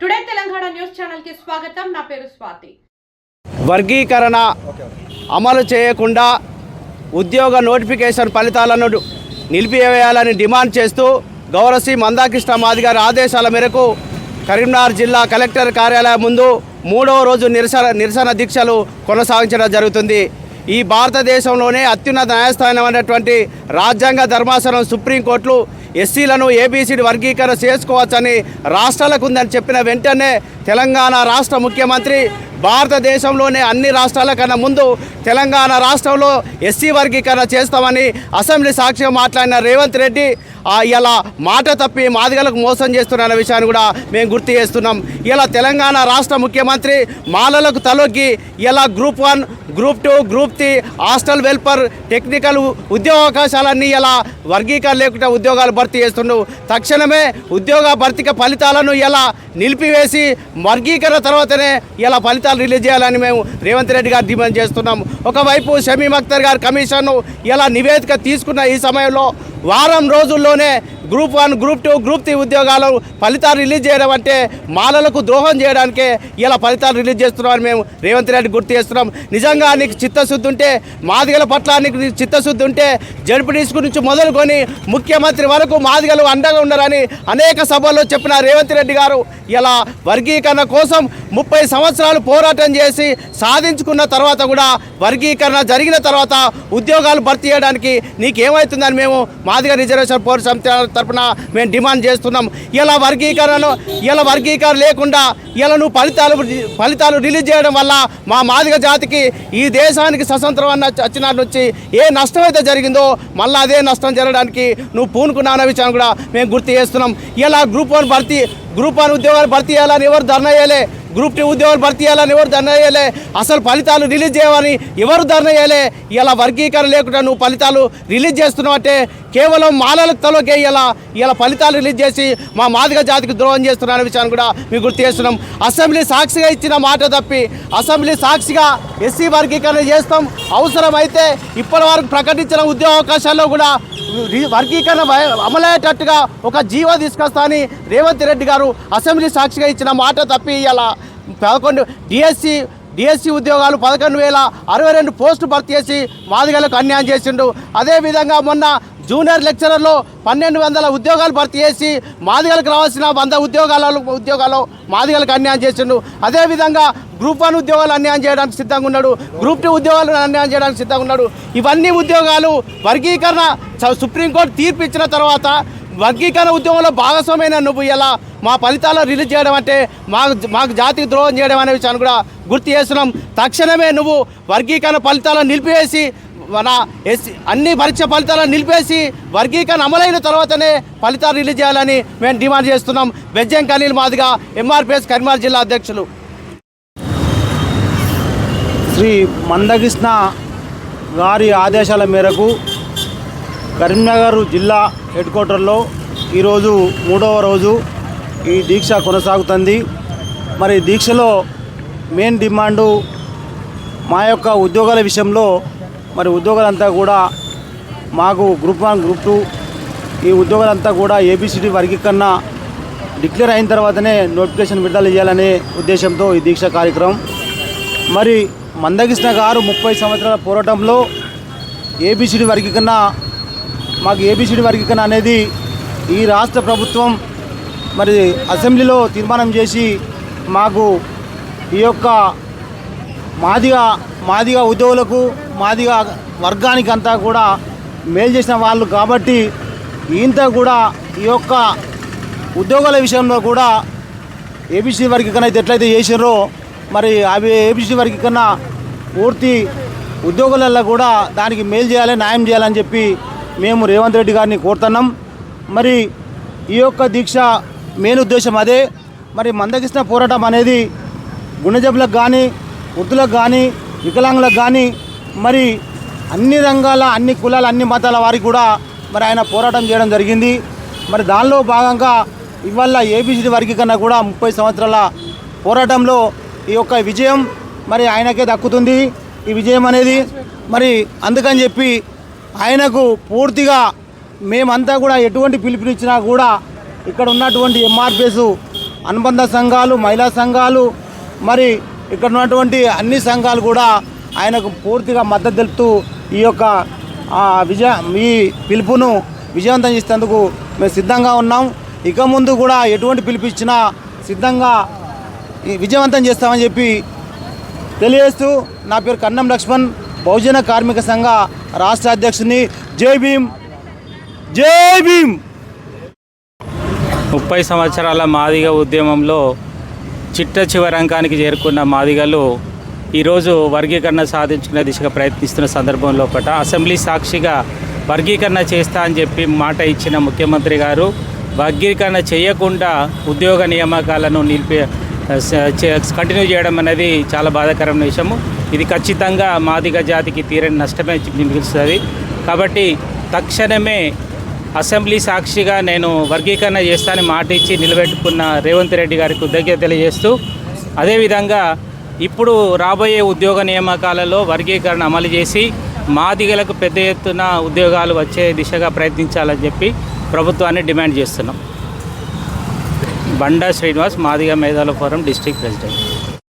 Today Telangana news ఛానల్కి స్వాగతం. నా పేరు స్వాతి. వర్గీకరణ అమలు చేయకుండా ఉద్యోగ నోటిఫికేషన్ ఫలితాలను నిలిపివేయాలని డిమాండ్ చేస్తూ గౌరవశ్రీ మందాకృష్ణ మాది గారి ఆదేశాల మేరకు కరీంనగర్ జిల్లా కలెక్టర్ కార్యాలయం ముందు మూడవ రోజు నిరసన నిరసన దీక్షలు కొనసాగించడం జరుగుతుంది. ఈ భారతదేశంలోనే అత్యున్నత న్యాయస్థానం అనేటువంటి రాజ్యాంగ ధర్మాసనం సుప్రీంకోర్టులు ఎస్సీలను ఏబీసీని వర్గీకరణ చేసుకోవచ్చని రాష్ట్రాలకు ఉందని చెప్పిన వెంటనే తెలంగాణ రాష్ట్ర ముఖ్యమంత్రి భారతదేశంలోనే అన్ని రాష్ట్రాల కన్నా ముందు తెలంగాణ రాష్ట్రంలో ఎస్సీ వర్గీకరణ చేస్తామని అసెంబ్లీ సాక్షిగా మాట్లాడిన రేవంత్ రెడ్డి ఇలా మాట తప్పి మాదిగలకు మోసం చేస్తున్న విషయాన్ని కూడా మేము గుర్తు చేస్తున్నాం. ఇలా తెలంగాణ రాష్ట్ర ముఖ్యమంత్రి మాలలకు తలొగ్గి ఇలా group one group two group three hostel welfare technical ఉద్యోగ అవకాశాలన్నీ ఇలా వర్గీకరణ లేకుండా ఉద్యోగాలు భర్తీ చేస్తుండు. తక్షణమే ఉద్యోగ భర్తీకి ఫలితాలను ఎలా నిలిపివేసి వర్గీకరణ తర్వాతనే ఇలా ఫలితాలు రిలీజ్ చేయాలని మేము రేవంత్ రెడ్డి గారు డిమాండ్ చేస్తున్నాం. ఒకవైపు షమీమ్ అఖ్తర్ గారు కమిషన్ ఇలా నివేదిక తీసుకున్న ఈ సమయంలో వారం రోజుల్లోనే group one group two group three ఉద్యోగాలు ఫలితాలు రిలీజ్ చేయడం అంటే మాలలకు ద్రోహం చేయడానికే ఇలా ఫలితాలు రిలీజ్ చేస్తున్నామని మేము రేవంత్ రెడ్డి గుర్తు చేస్తున్నాం. నిజంగా నీకు చిత్తశుద్ధి ఉంటే మాదిగల పట్ల నీకు చిత్తశుద్ధి ఉంటే జడ్పీటీస్ గురించి మొదలుకొని ముఖ్యమంత్రి వరకు మాదిగలు అండగా ఉన్నారని అనేక సభల్లో చెప్పిన రేవంత్ రెడ్డి గారు ఇలా వర్గీకరణ కోసం ముప్పై సంవత్సరాలు పోరాటం చేసి సాధించుకున్న తర్వాత కూడా వర్గీకరణ జరిగిన తర్వాత ఉద్యోగాలు భర్తీ చేయడానికి నీకేమవుతుందని మేము మాదిగ రిజర్వేషన్ పోరాటం తరఫున మేము డిమాండ్ చేస్తున్నాం. ఇలా వర్గీకరణ ఇలా వర్గీకరణ లేకుండా ఇలా నువ్వు ఫలితాలు ఫలితాలు రిలీజ్ చేయడం వల్ల మా మాదిగ జాతికి ఈ దేశానికి స్వతంత్రం అన్న వచ్చిన నుంచి ఏ నష్టం అయితే జరిగిందో మళ్ళీ అదే నష్టం జరగడానికి నువ్వు పూనుకున్నావు విషయాన్ని కూడా మేము గుర్తు చేస్తున్నాం. ఇలా గ్రూప్ వన్ భర్తీ గ్రూప్ వన్ ఉద్యోగాలు భర్తీ చేయాలని ఎవరు ధర్నా చేయలే? గ్రూప్ టూ ఉద్యోగాలు భర్తీ చేయాలని ఎవరు ధర్నా చేయలే? అసలు ఫలితాలు రిలీజ్ చేయమని ఎవరు ధర్నా చేయలే? ఇలా వర్గీకరణ లేకుండా నువ్వు ఫలితాలు రిలీజ్ చేస్తున్నావు అంటే కేవలం మాలలకు తలకే ఇలా ఇలా ఫలితాలు రిలీజ్ చేసి మా మాదిగ జాతికి ద్రోహం చేస్తున్నారనే విషయాన్ని కూడా మీకు గుర్తు చేస్తున్నాం. అసెంబ్లీ సాక్షిగా ఇచ్చిన మాట తప్పి అసెంబ్లీ సాక్షిగా ఎస్సీ వర్గీకరణ చేస్తాం. అవసరమైతే ఇప్పటి వరకు ప్రకటించిన ఉద్యోగ అవకాశాల్లో కూడా వర్గీకరణ అమలయ్యేటట్టుగా ఒక జీవో తీసుకొస్తా అని రేవంత్ రెడ్డి గారు అసెంబ్లీ సాక్షిగా ఇచ్చిన మాట తప్పి ఇలా పదకొండు డిఎస్సి డిఎస్సి ఉద్యోగాలు పదకొండు వేల అరవై రెండు పోస్టు భర్తీ చేసి మాదిగలకు అన్యాయం చేసిండు. అదేవిధంగా మొన్న జూనియర్ లెక్చరర్లో పన్నెండు వందల ఉద్యోగాలు భర్తీ చేసి మాదిగలకు రావాల్సిన వంద ఉద్యోగాలలో ఉద్యోగాలు మాదిగలకు అన్యాయం చేసిండు. అదేవిధంగా గ్రూప్ వన్ ఉద్యోగాలు అన్యాయం చేయడానికి సిద్ధంగా ఉన్నాడు. గ్రూప్ టూ ఉద్యోగాలు అన్యాయం చేయడానికి సిద్ధంగా ఉన్నాడు. ఇవన్నీ ఉద్యోగాలు వర్గీకరణ స- సుప్రీంకోర్టు తీర్పు ఇచ్చిన తర్వాత వర్గీకరణ ఉద్యమంలో భాగస్వామైన నువ్వు ఇలా మా ఫలితాలు రిలీజ్ చేయడం అంటే మాకు మాకు జాతికి ద్రోహం చేయడం అనే విషయాన్ని కూడా గుర్తు చేస్తున్నాం. తక్షణమే నువ్వు వర్గీకరణ ఫలితాలను నిలిపివేసి మన ఎస్సీ అన్ని పరీక్ష ఫలితాలను నిలిపేసి వర్గీకరణ అమలైన తర్వాతనే ఫలితాలు రిలీజ్ చేయాలని మేము డిమాండ్ చేస్తున్నాం. బెజ్జం ఖలీల్ మాదిగా ఎంఆర్పిఎస్ కరీంనగర్ జిల్లా అధ్యక్షులు. శ్రీ మందకృష్ణ గారి ఆదేశాల మేరకు కరీంనగర్ జిల్లా హెడ్ క్వార్టర్లో ఈరోజు మూడవ రోజు ఈ దీక్ష కొనసాగుతుంది. మరి దీక్షలో మెయిన్ డిమాండు మా యొక్క ఉద్యోగాల విషయంలో మరి ఉద్యోగులంతా కూడా మాకు గ్రూప్ వన్ గ్రూప్ టూ ఈ ఉద్యోగులంతా కూడా ఏబిసిడి వర్గీకరణ డిక్లేర్ అయిన తర్వాతనే నోటిఫికేషన్ విడుదల చేయాలనే ఉద్దేశంతో ఈ దీక్ష కార్యక్రమం. మరి మందకృష్ణ గారు ముప్పై సంవత్సరాల పోరాటంలో ఏబిసిడి వర్గీకరణ మాకు ఏబిసిడి వర్గీకరణ అనేది ఈ రాష్ట్ర ప్రభుత్వం మరి అసెంబ్లీలో తీర్మానం చేసి మాకు ఈ యొక్క మాదిగా మాదిగా ఉద్యోగులకు మాదిగా వర్గానికి అంతా కూడా మేలు చేసిన వాళ్ళు కాబట్టి ఇంత కూడా ఈ యొక్క ఉద్యోగాల విషయంలో కూడా ఏబిసి వర్గీకరణ అయితే ఎట్లయితే చేసారో మరి అవి ఏబిసి వర్గీకరణ పూర్తి ఉద్యోగులలో కూడా దానికి మేలు చేయాలి న్యాయం చేయాలని చెప్పి మేము రేవంత్ రెడ్డి గారిని కోరుతున్నాం. మరి ఈ యొక్క దీక్ష మెయిన్ ఉద్దేశం అదే. మరి మందకృష్ణ పోరాటం అనేది గుండెజబ్బులకు కానీ వృద్ధులకు కానీ వికలాంగులకు కానీ మరి అన్ని రంగాల అన్ని కులాల అన్ని మతాల వారికి కూడా మరి ఆయన పోరాటం చేయడం జరిగింది. మరి దానిలో భాగంగా ఇవాళ ఏబిసిడి వర్గీకరణ కూడా ముప్పై సంవత్సరాల పోరాటంలో ఈ యొక్క విజయం మరి ఆయనకే దక్కుతుంది. ఈ విజయం అనేది మరి అందుకని చెప్పి ఆయనకు పూర్తిగా మేమంతా కూడా ఎటువంటి పిలుపునిచ్చినా కూడా ఇక్కడ ఉన్నటువంటి ఎంఆర్పిఎస్ అనుబంధ సంఘాలు మహిళా సంఘాలు మరి ఇక్కడ ఉన్నటువంటి అన్ని సంఘాలు కూడా ఆయనకు పూర్తిగా మద్దతు తెలుపుతూ ఈ యొక్క విజయ ఈ పిలుపును విజయవంతం చేసేందుకు మేము సిద్ధంగా ఉన్నాం. ఇక ముందు కూడా ఎటువంటి పిలుపు ఇచ్చినా సిద్ధంగా విజయవంతం చేస్తామని చెప్పి తెలియజేస్తూ నా పేరు కన్నం లక్ష్మణ్ బహుజన కార్మిక సంఘ రాష్ట్ర అధ్యక్షుని. జై భీమ్! జై భీమ్! ముప్పై సంవత్సరాల మాదిగ ఉద్యమంలో చిట్ట చివరంకానికి చేరుకున్న మాదిగలు ఈరోజు వర్గీకరణ సాధించుకునే దిశగా ప్రయత్నిస్తున్న సందర్భంలో ఒకట అసెంబ్లీ సాక్షిగా వర్గీకరణ చేస్తా అని చెప్పి మాట ఇచ్చిన ముఖ్యమంత్రి గారు వర్గీకరణ చేయకుండా ఉద్యోగ నియామకాలను నిలిపి కంటిన్యూ చేయడం అనేది చాలా బాధాకరమైన విషయము. ఇది ఖచ్చితంగా మాదిగ జాతికి తీరని నష్టమే మిగులుస్తుంది. కాబట్టి తక్షణమే అసెంబ్లీ సాక్షిగా నేను వర్గీకరణ చేస్తానని మాట ఇచ్చి నిలబెట్టుకున్న రేవంత్ రెడ్డి గారికి కృతజ్ఞత తెలియజేస్తూ అదేవిధంగా ఇప్పుడు రాబోయే ఉద్యోగ నియామకాలలో వర్గీకరణ అమలు చేసి మాదిగలకు పెద్ద ఎత్తున ఉద్యోగాలు వచ్చే దిశగా ప్రయత్నించాలని చెప్పి ప్రభుత్వాన్ని డిమాండ్ చేస్తున్నాం. బండా శ్రీనివాస్ మాదిగ మేధావుల ఫోరం డిస్ట్రిక్ట్ ప్రెసిడెంట్.